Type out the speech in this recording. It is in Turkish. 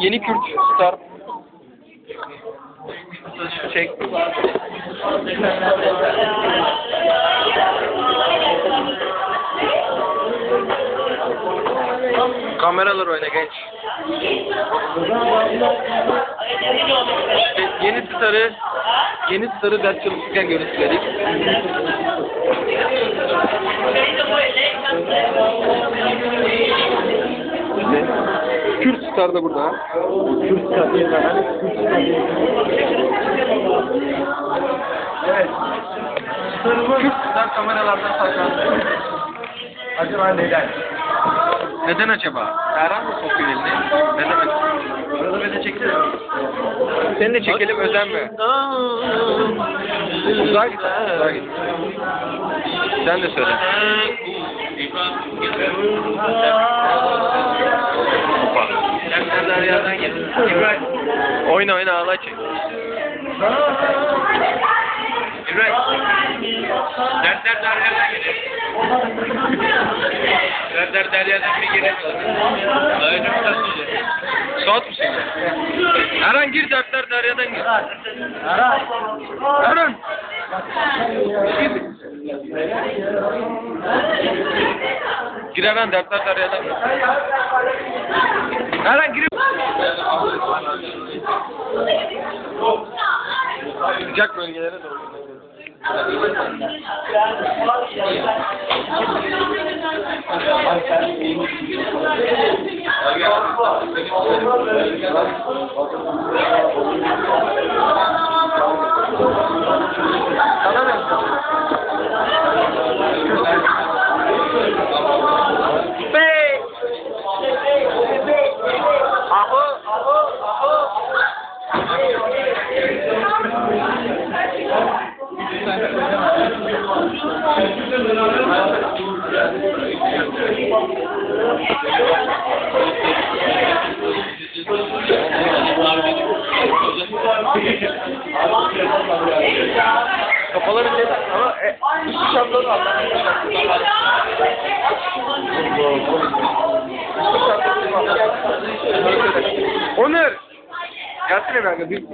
Yeni Kürt Star. Çek. Kameralar oyna genç. İşte yeni starı yeni starı ders çalışırken görüntüledik. Kürt Star da burada. Kürt kadın falan. Kürt Evet. Kürt Star kameralardan saklandı. Acaba neden? Neden acaba? Erhan mı sokuyor elini? Neden acaba? Arada beni çeksene. Seni de çekelim özenme. Uzağa git. Uzağa git. Sen de söyle. Hoppa. Sen Derya'dan gel. İbrahim. Oyna oyna ağla çek. İbrahim. Dersler Derya'dan gelir. Dersler Derya'dan bir gelir. Öyle mi taşıyacak? Suat mı söylüyor? Erhan gir dertler Derya'dan gir. Ara. Erhan. Gir Erhan dertler Derya'dan gir. Erhan gir. Sıcak bölgelere doğru. Sana Kafaları neden? Ama e, üstü şartları var. Onur! Kanka. Bir,